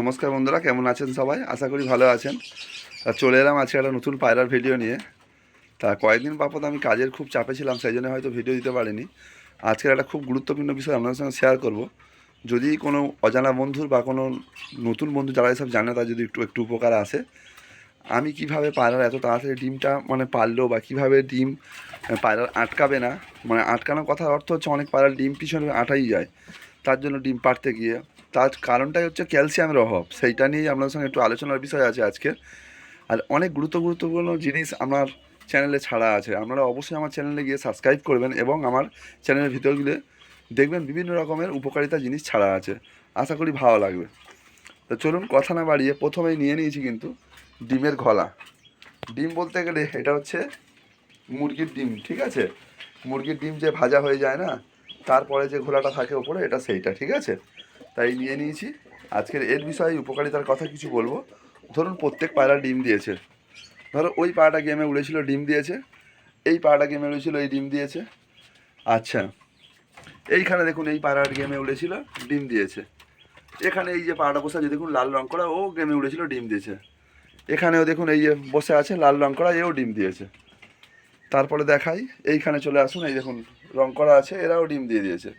নমস্কার বন্ধুরা, কেমন আছেন সবাই? আশা করি ভালো আছেন। তা চলে এলাম আজকে একটা নতুন পায়রার ভিডিও নিয়ে। তা কয়েকদিন বাপত আমি কাজের খুব চাপে ছিলাম, সেই জন্য হয়তো ভিডিও দিতে পারিনি। আজকের একটা খুব গুরুত্বপূর্ণ বিষয় আপনাদের সঙ্গে শেয়ার করব। যদি কোনো অজানা বন্ধুর বা কোনো নতুন বন্ধু যারা এসব জানে, তার যদি একটু একটু উপকার আসে, আমি কীভাবে পায়রার এত তাড়াতাড়ি ডিমটা মানে পারল বা কীভাবে ডিম পায়রার আটকাবে না? মানে আটকানোর কথার অর্থ হচ্ছে অনেক পায়রার ডিম পিছনে আটাই যায়। তার জন্য ডিম পাড়তে গিয়ে তার কারণটাই হচ্ছে ক্যালসিয়ামের অভাব। সেইটা নিয়েই আপনাদের সঙ্গে একটু আলোচনার বিষয় আছে আজকে। আর অনেক গুরুত্ব গুরুত্বপূর্ণ জিনিস আমার চ্যানেলে ছাড়া আছে। আপনারা অবশ্যই আমার চ্যানেলে গিয়ে সাবস্ক্রাইব করবেন এবং আমার চ্যানেলের ভিতরগুলো দেখবেন বিভিন্ন রকমের উপকারিতা জিনিস ছাড়া আছে। আশা করি ভালো লাগবে। তো চলুন কথা না বাড়িয়ে প্রথমেই নিয়ে নিয়েছি কিন্তু ডিমের ঘলা। ডিম বলতে গেলে এটা হচ্ছে মুরগির ডিম, ঠিক আছে? মুরগির ডিম যে ভাজা হয়ে যায় না, তারপরে যে ঘোলাটা থাকে ওপরে, এটা সেইটা, ঠিক আছে? তাই নিয়ে নিয়েছি। আজকের এর বিষয়ে উপকারিতার কথা কিছু বলব। ধরুন, প্রত্যেক পায়রা ডিম দিয়েছে। ধরো, ওই পায়রাটা গেমে উড়েছিল, ডিম দিয়েছে। এই পায়রাটা গেমে উড়েছিল, এই ডিম দিয়েছে। আচ্ছা এইখানে দেখুন, এই পায়রাটা গেমে উড়েছিল, ডিম দিয়েছে। এখানে এই যে পায়রাটা বসে আছে, দেখুন, লাল রং করা, ও গেমে উড়েছিল, ডিম দিয়েছে। এখানেও দেখুন, এই যে বসে আছে, লাল রং করা, এও ডিম দিয়েছে। তারপরে দেখাই, এইখানে চলে আসুন, এই দেখুন, রং করা আছে, এরাও ডিম দিয়ে দিয়েছে।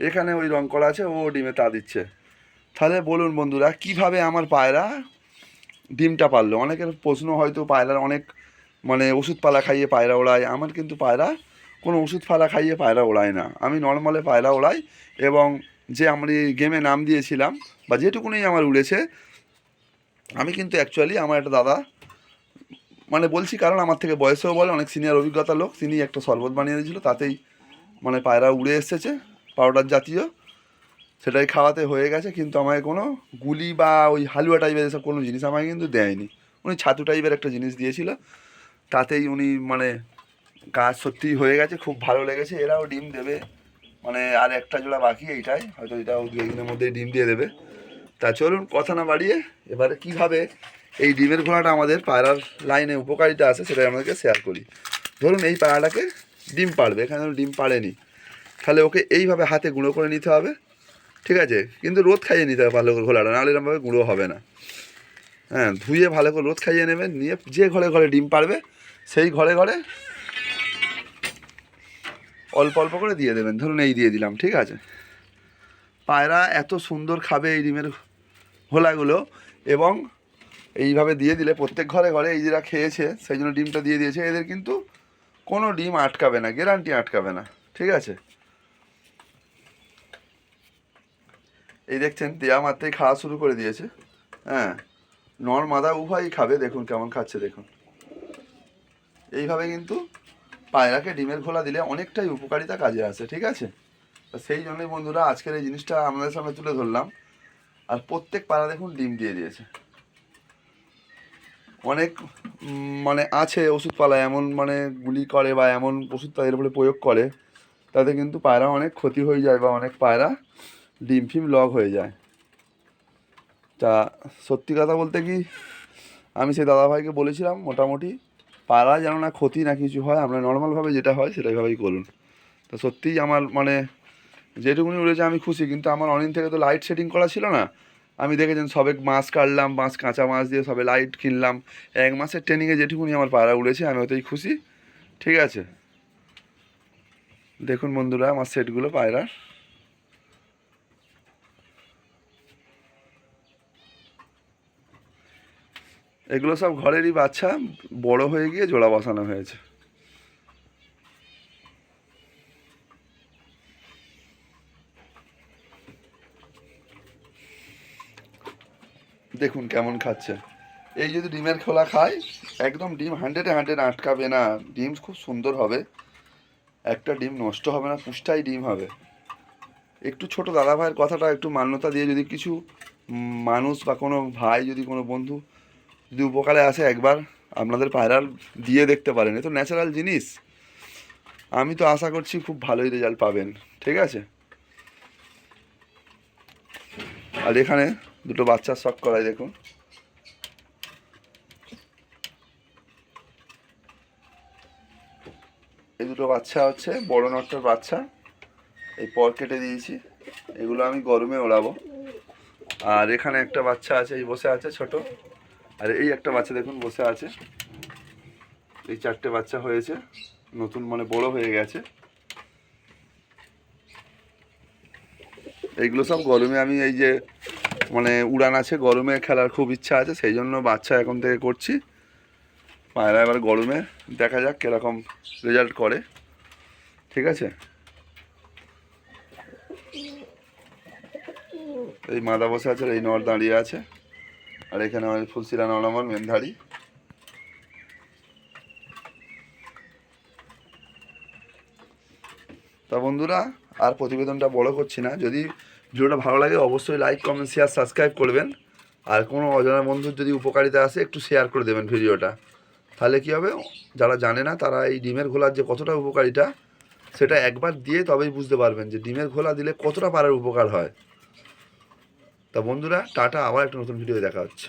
এখানে ওই রং করা আছে, ও ডিমে তা দিচ্ছে। তাহলে বলুন বন্ধুরা, কীভাবে আমার পায়রা ডিমটা পারল? অনেকের প্রশ্ন হয়তো পায়রার অনেক মানে ওষুধ পালা খাইয়ে পায়রা ওড়ায়, আমার কিন্তু পায়রা কোনো ওষুধ পালা খাইয়ে পায়রা ওড়ায় না। আমি নর্মালে পায়রা ওড়াই এবং যে আমি গেমে নাম দিয়েছিলাম বা যেটুকুনি আমার উড়েছে, আমি কিন্তু অ্যাকচুয়ালি আমার একটা দাদা মানে বলছি কারণ আমার থেকে বয়সেও বলে, অনেক সিনিয়র অভিজ্ঞতা লোক তিনি একটা শরবত বানিয়ে দিয়েছিল, তাতেই মানে পায়রা উড়ে এসেছে। পাউডার জাতীয়, সেটাই খাওয়াতে হয়ে গেছে, কিন্তু আমাকে কোনো গুলি বা ওই হালুয়া টাইপের এসব কোনো জিনিস আমাকে কিন্তু দেয়নি। উনি ছাতু টাইপের একটা জিনিস দিয়েছিল, তাতেই উনি মানে কাজ সত্যিই হয়ে গেছে, খুব ভালো লেগেছে, এরাও ডিম দেবে। মানে আর একটা জোড়া বাকি এইটাই, হয়তো এটাও দু একদিনের মধ্যেই ডিম দিয়ে দেবে। তা চলুন, কথা না বাড়িয়ে এবারে কীভাবে এই ডিমের ঘোড়াটা আমাদের পায়রার লাইনে উপকারিতা আছে সেটাই আমাদেরকে শেয়ার করি। ধরুন এই পায়রাটাকে ডিম পাড়বে, এখানে ডিম পাড়েনি। তাহলে ওকে এইভাবে হাতে গুঁড়ো করে নিতে হবে, ঠিক আছে? কিন্তু রোদ খাইয়ে নিতে হবে ভালো করে ঘোলাটা নাহলে এরকমভাবে গুঁড়ো হবে না। হ্যাঁ ধুয়ে ভালো করে রোদ খাইয়ে নেবেন, নিয়ে যে ঘরে ঘরে ডিম পারবে সেই ঘরে ঘরে অল্প অল্প করে দিয়ে দেবেন। ধরুন এই দিয়ে দিলাম, ঠিক আছে? পায়রা এত সুন্দর খাবে এই ডিমের ঘোলাগুলো, এবং এইভাবে দিয়ে দিলে প্রত্যেক ঘরে ঘরে এই যারা খেয়েছে, সেই জন্য ডিমটা দিয়ে দিয়েছে, এদের কিন্তু কোনো ডিম আটকাবে না গ্যারান্টি আটকাবে না, ঠিক আছে? এই দেখছেন, দেয়া মাত্রেই খাওয়া শুরু করে দিয়েছে। হ্যাঁ নর মাদা উভয়ই খাবে, দেখুন কেমন খাচ্ছে, দেখুন। এইভাবে কিন্তু পায়রাকে ডিমের খোলা দিলে অনেকটাই উপকারিতা কাজে আসে, ঠিক আছে? সেই জন্যই বন্ধুরা, আজকের এই জিনিসটা আমাদের সামনে তুলে ধরলাম। আর প্রত্যেক পায়রা দেখুন ডিম দিয়ে দিয়েছে। অনেক মানে আছে ওষুধপালা এমন মানে গুলি করে বা এমন ওষুধ তাদের উপরে প্রয়োগ করে, তাতে কিন্তু পায়রা অনেক ক্ষতি হয়ে যায় বা অনেক পায়রা ডিম ফিম লক হয়ে যায়। তা সত্যি কথা বলতে কি, আমি সেই দাদাভাইকে বলেছিলাম, মোটামুটি পায়রা যেন না ক্ষতি না কিছু হয়, আমরা নর্মালভাবে যেটা হয় সেটাইভাবেই করুন। তো সত্যিই আমার মানে যেটুকুনি উড়েছে আমি খুশি, কিন্তু আমার অনেক থেকে তো লাইট সেটিং করা ছিল না। আমি দেখেছেন সবে মাছ কাটলাম, মাছ কাঁচা মাছ দিয়ে সবে লাইট কিনলাম। এক মাসের ট্রেনিংয়ে যেটুকুনি আমার পায়রা উড়েছে, আমি ওতেই খুশি। ঠিক আছে? দেখুন বন্ধুরা, আমার সেটগুলো পায়রার। এগুলো সব ঘরেরই বাচ্চা, বড় হয়ে গিয়ে জোড়া বসানো হয়েছে। দেখুন কেমন খাচ্ছে। এই যদি ডিমের খোলা খায় একদম ডিম হান্ড্রেডে হান্ড্রেড আটকাবে না। ডিম খুব সুন্দর হবে। একটা ডিম নষ্ট হবে না, পুষ্টাই ডিম হবে। একটু ছোট দাদা ভাইয়ের কথাটা, একটু মান্যতা দিয়ে যদি কিছু মানুষ বা কোনো ভাই, যদি কোনো বন্ধু যদি উপকারে আসে একবার, আপনাদের পায়রার দিয়ে দেখতে পারেন। এ তো ন্যাচারাল জিনিস। আমি তো আশা করছি খুব ভালোই রেজাল্ট পাবেন, ঠিক আছে? আর এখানে দুটো বাচ্চার শখ করাই দেখুন। এই দুটো বাচ্চা হচ্ছে, বড় নটটার বাচ্চা। এই পর কেটে দিয়েছি। এগুলো আমি গরমে ওড়াবো। আর এখানে একটা বাচ্চা আছে, এই বসে আছে ছোট। আর এই একটা বাচ্চা দেখুন বসে আছে। এই চারটে বাচ্চা হয়েছে, নতুন মানে বড় হয়ে গেছে। এইগুলো সব গরমে আমি এই যে মানে উড়ান আছে, গরমে খেলার খুব ইচ্ছা আছে, সেই জন্য বাচ্চা এখন থেকে করছি। পায়রা এবার গরমে, দেখা যাক কীরকম রেজাল্ট করে। ঠিক আছে? এই মাদা বসে আছে এই নর দাঁড়িয়ে আছে। আর এখানে আমার ফুলসিরা আমার মেনধারী তা বন্ধুরা, আর প্রতিবেদনটা বড় করছি না। যদি ভিডিওটা ভালো লাগে, অবশ্যই লাইক কমেন্ট শেয়ার সাবস্ক্রাইব করবেন। আর কোনো অজানা বন্ধুর যদি উপকারিতা আসে, একটু শেয়ার করে দেবেন ভিডিওটা। তাহলে কী হবে? যারা জানে না, তারা এই ডিমের ঘোলার যে কতটা উপকারিতা, সেটা একবার দিয়ে তবেই বুঝতে পারবেন যে ডিমের ঘোলা দিলে কতটা পারার উপকার হয়। তা বন্ধুরা টাটা আবার একটা নতুন ভিডিও দেখা হচ্ছে।